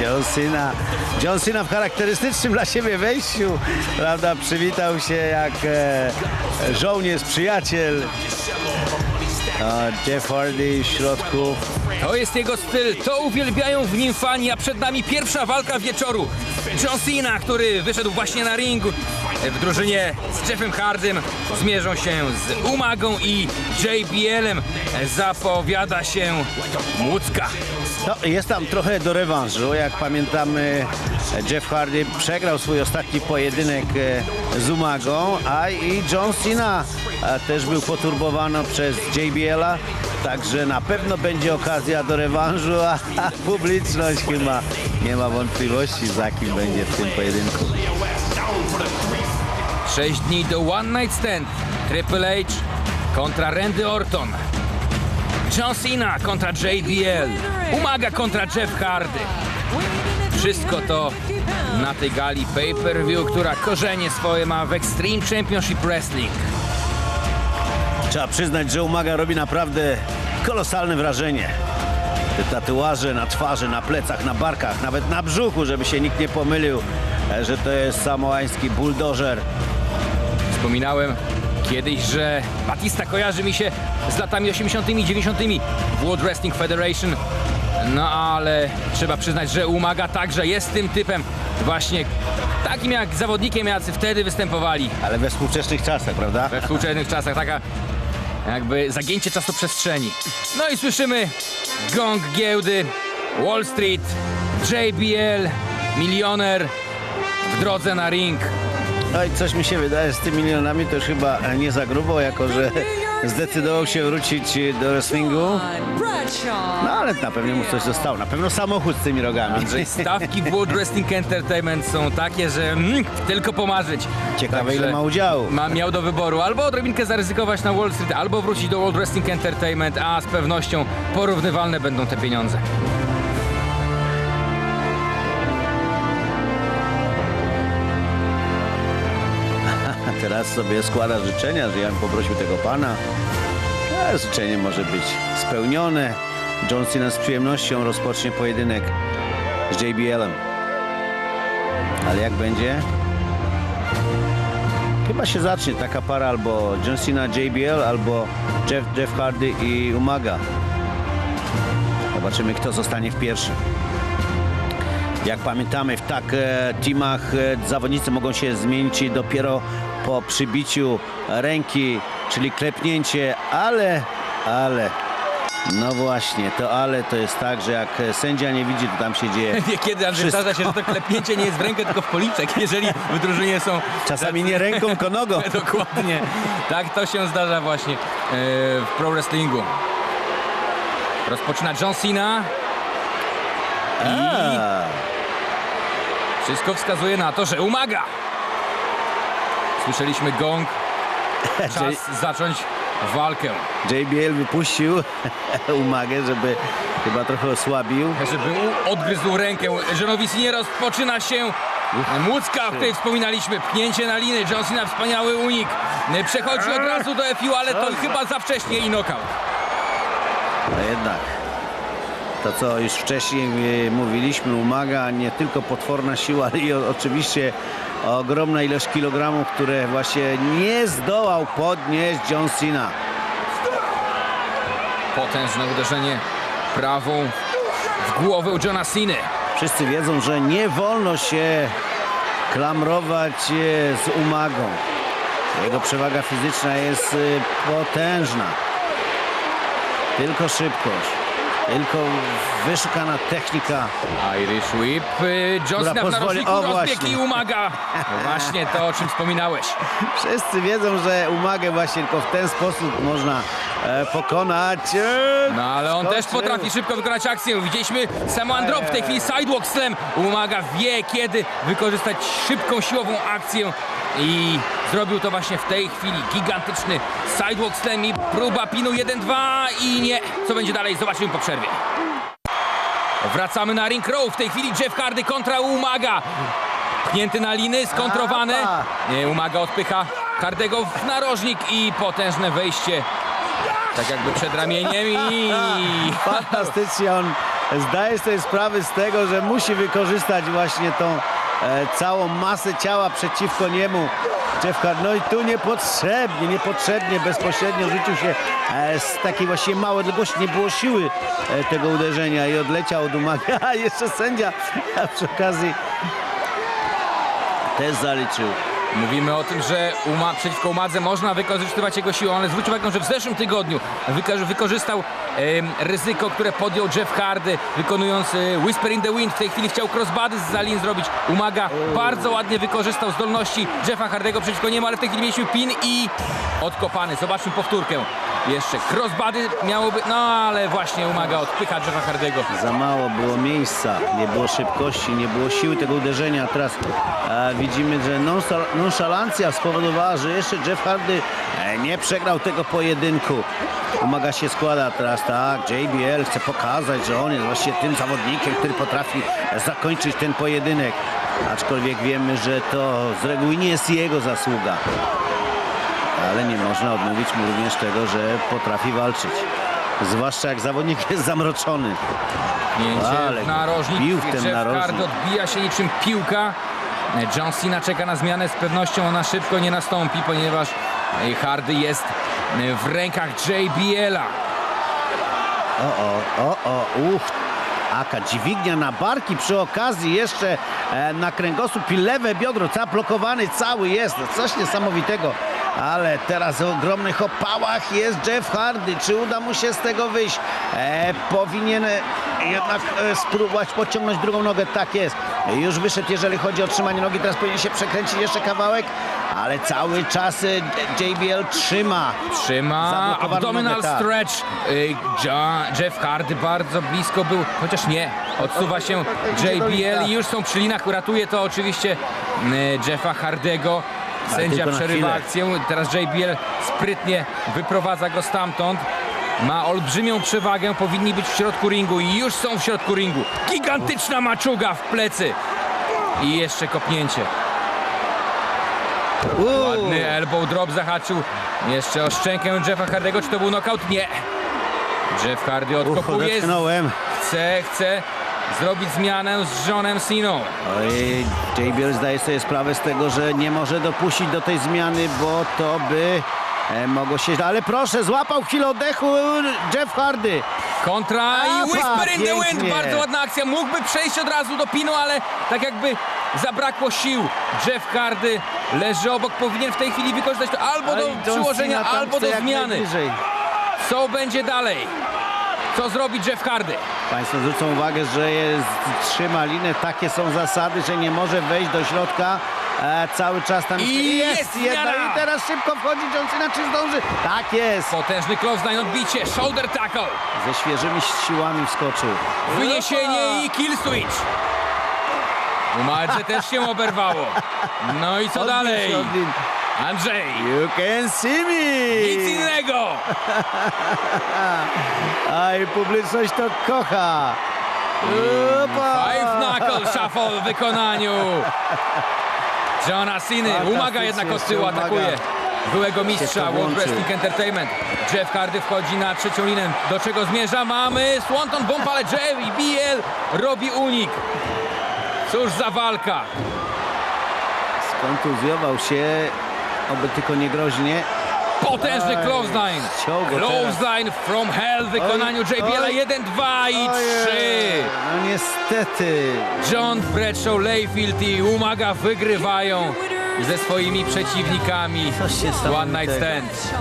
John Cena. John Cena w charakterystycznym dla siebie wejściu, prawda, przywitał się jak e, żołnierz, przyjaciel. A Jeff Hardy w środku. To jest jego styl, to uwielbiają w nim fani, a przed nami pierwsza walka wieczoru. John Cena, który wyszedł właśnie na ring w drużynie z Jeffem Hardym, zmierzą się z Umagą i JBL-em. Zapowiada się Łódzka. No, jest tam trochę do rewanżu. Jak pamiętamy, Jeff Hardy przegrał swój ostatni pojedynek e, z Umagą, a i John Cena e, też był poturbowany przez JBL-a. Także na pewno będzie okazja do rewanżu, a, publiczność chyba nie ma wątpliwości, za kim będzie w tym pojedynku. Sześć dni do One Night Stand. Triple H kontra Randy Orton. John Cena kontra JBL. Umaga kontra Jeff Hardy. Wszystko to na tej gali pay-per-view, która korzenie swoje ma w Extreme Championship Wrestling. Trzeba przyznać, że Umaga robi naprawdę kolosalne wrażenie. Te tatuaże na twarzy, na plecach, na barkach, nawet na brzuchu, żeby się nikt nie pomylił, e, że to jest samoański buldożer. Wspominałem kiedyś, że Batista kojarzy mi się z latami 80. i 90. w World Wrestling Federation. No ale trzeba przyznać, że Umaga także jest tym typem właśnie takim jak zawodnikiem, jacy wtedy występowali Ale we współczesnych czasach, prawda? we współczesnych czasach. Taka jakby zagięcie czasoprzestrzeni. No i słyszymy gong giełdy, Wall Street, JBL, milioner w drodze na ring. No i coś mi się wydaje z tymi milionami, to już chyba nie za grubo, jako że zdecydował się wrócić do wrestlingu. No ale na pewno mu coś zostało. Na pewno samochód z tymi rogami. Andrzej, stawki w World Wrestling Entertainment są takie, że mm, tylko pomarzyć. Ciekawe ile Także ma udziału. Ma, miał do wyboru albo odrobinkę zaryzykować na Wall Street, albo wrócić do World Wrestling Entertainment, a z pewnością porównywalne będą te pieniądze. Teraz sobie składa życzenia, że ja bym poprosił tego pana. A życzenie może być spełnione. John Cena z przyjemnością rozpocznie pojedynek z JBL-em. Ale jak będzie? Chyba się zacznie taka para albo John Cena, JBL, albo Jeff, Jeff Hardy i Umaga. Zobaczymy, kto zostanie w pierwszym. Jak pamiętamy, w tak e, teamach e, zawodnicy mogą się zmienić dopiero po przybiciu ręki, czyli klepnięcie, ale, ale, no właśnie, to ale to jest tak, że jak sędzia nie widzi, to tam się dzieje Niekiedy Andrzej zdarza się, że to klepnięcie nie jest w rękę, tylko w policzek, jeżeli w drużynie są... Czasami nie ręką, tylko nogą. Dokładnie. Tak to się zdarza właśnie e, w pro wrestlingu. Rozpoczyna John Cena. A, Wszystko wskazuje na to, że umaga. Słyszeliśmy gong. Czas zacząć walkę. JBL wypuścił umagę, żeby chyba trochę osłabił. Żeby odgryzł rękę. Żonowi nie rozpoczyna się Młódzka, o której wspominaliśmy. Pchnięcie na liny. John Cena wspaniały unik. Przechodzi od razu do FU, ale to chyba za wcześnie i knockout. No jednak to, co już wcześniej e, mówiliśmy, umaga nie tylko potworna siła, ale i oczywiście ogromna ilość kilogramów, które właśnie nie zdołał podnieść John Cena. Potężne uderzenie prawą w głowę Johna Cena. Wszyscy wiedzą, że nie wolno się klamrować e, z umagą. Jego przewaga fizyczna jest e, potężna. Tylko szybkość, tylko wyszukana technika. Irish Whip. y, Cena w narożniku o, rozbieg i umaga. No Właśnie to, o czym wspominałeś. Wszyscy wiedzą, że umagę właśnie tylko w ten sposób można e, pokonać. E, No ale on też skoczył. potrafi szybko wykonać akcję. Widzieliśmy Samoan Drop, w tej chwili Sidewalk Slam. Umaga wie kiedy wykorzystać szybką siłową akcję i zrobił to właśnie w tej chwili. Gigantyczny Sidewalk Slam i próba pinu 1-2 i nie. Co będzie dalej? Zobaczymy po przerwie. Wracamy na ring row. W tej chwili Jeff Hardy kontra Umaga. Pchnięty na liny, skontrowane. Apa. Nie, Umaga odpycha Hardego w narożnik i potężne wejście. Tak jakby przed ramieniem i... Fantastycznie on zdaje sobie sprawę z tego, że musi wykorzystać właśnie tą całą masę ciała przeciwko niemu. Jeff no i tu niepotrzebnie, niepotrzebnie, bezpośrednio rzucił się e, z takiej właśnie małej odległości, nie było siły e, tego uderzenia i odleciał od umaga. A jeszcze sędzia przy okazji też zaliczył. Mówimy o tym, że Uma, przeciwko Umadze można wykorzystywać jego siłę, ale zwróć uwagę, że w zeszłym tygodniu wykorzystał ryzyko, które podjął Jeff Hardy, wykonując e, Whisper in the Wind. W tej chwili chciał crossbody z Zalin zrobić. Umaga bardzo ładnie wykorzystał zdolności Jeffa Hardego przeciwko niemu, ale w tej chwili mieliśmy pin i odkopany. Zobaczmy powtórkę. Jeszcze crossbody miałoby, no ale właśnie Umaga odpycha Jeffa Hardego. Za mało było miejsca, nie było szybkości, nie było siły tego uderzenia. Teraz e, widzimy, że nonszal- nonszalancja spowodowała, że jeszcze Jeff Hardy e, nie przegrał tego pojedynku. Umaga się składa teraz, tak, JBL chce pokazać, że on jest właśnie tym zawodnikiem, który potrafi zakończyć ten pojedynek. Aczkolwiek wiemy, że to z reguły nie jest jego zasługa. Ale nie można odmówić mu również tego, że potrafi walczyć. Zwłaszcza jak zawodnik jest zamroczony. Pięcie Ale w narożnik. bił w ten narożnik. Odbija się niczym piłka. John Cena czeka na zmianę. Z pewnością ona szybko nie nastąpi, ponieważ Hardy jest w rękach JBL-a. O, o, o, o, uch. Aka dźwignia na barki przy okazji jeszcze e, na kręgosłup i lewe biodro, zablokowany cały jest, coś niesamowitego. Ale teraz w ogromnych opałach jest Jeff Hardy. Czy uda mu się z tego wyjść? E, powinien jednak e, spróbować podciągnąć drugą nogę. Tak jest. Już wyszedł, jeżeli chodzi o trzymanie nogi. Teraz powinien się przekręcić jeszcze kawałek, ale cały czas e, JBL trzyma. Trzyma Zablokowaną abdominal nogę, tak. stretch. E, Jo- Jeff Hardy bardzo blisko był, chociaż nie. Odsuwa się JBL i już są przy linach. Uratuje to oczywiście e, Jeffa Hardego. Sędzia przerywa akcję. Teraz JBL sprytnie wyprowadza go stamtąd. Ma olbrzymią przewagę, powinni być w środku ringu i już są w środku ringu. Gigantyczna maczuga w plecy. I jeszcze kopnięcie. Uuu. Ładny elbow drop zahaczył jeszcze o szczękę Jeffa Hardego. Czy to był knockout? Nie. Jeff Hardy odkopuje. Chce, chce zrobić zmianę z Johnem Siną. Oj, JBL zdaje sobie sprawę z tego, że nie może dopuścić do tej zmiany, bo to by e, mogło się... Ale proszę, złapał chwilę oddechu Jeff Hardy. Kontra Apa, i Whisper in the Wind. Bardzo ładna akcja. Mógłby przejść od razu do pinu, ale tak jakby zabrakło sił. Jeff Hardy leży obok. Powinien w tej chwili wykorzystać to albo Ale do przyłożenia, albo do zmiany. Co będzie dalej? Co zrobi Jeff Hardy? Państwo zwrócą uwagę, że jest, trzyma linę. Takie są zasady, że nie może wejść do środka. E, cały czas tam I jest jedna zmiana. i teraz szybko wchodzi John Cena, czy zdąży? Tak jest. Potężny clothesline, odbicie, shoulder tackle. Ze świeżymi siłami wskoczył. Wyniesienie i kill switch. Umadze też się oberwało. No i co dalej? Andrzej, You can see me! nic innego. A i publiczność to kocha. Opa! Five knuckle shuffle w wykonaniu. Johna Ciny. Umaga jednak od tyłu atakuje. Byłego mistrza World. Wrestling Entertainment. Jeff Hardy wchodzi na trzecią linę. Do czego zmierza? Mamy Swanton Bomb, ale Jeff i BL robi unik. Cóż za walka. Skontuzjował się, oby tylko nie groźnie. Potężny clothesline. Clothesline from hell w wykonaniu Oj, JBL. oj. 1, 2 i 3. Ojej, No niestety. John Bradshaw, Layfield i Umaga wygrywają ze swoimi przeciwnikami. One Night Stand.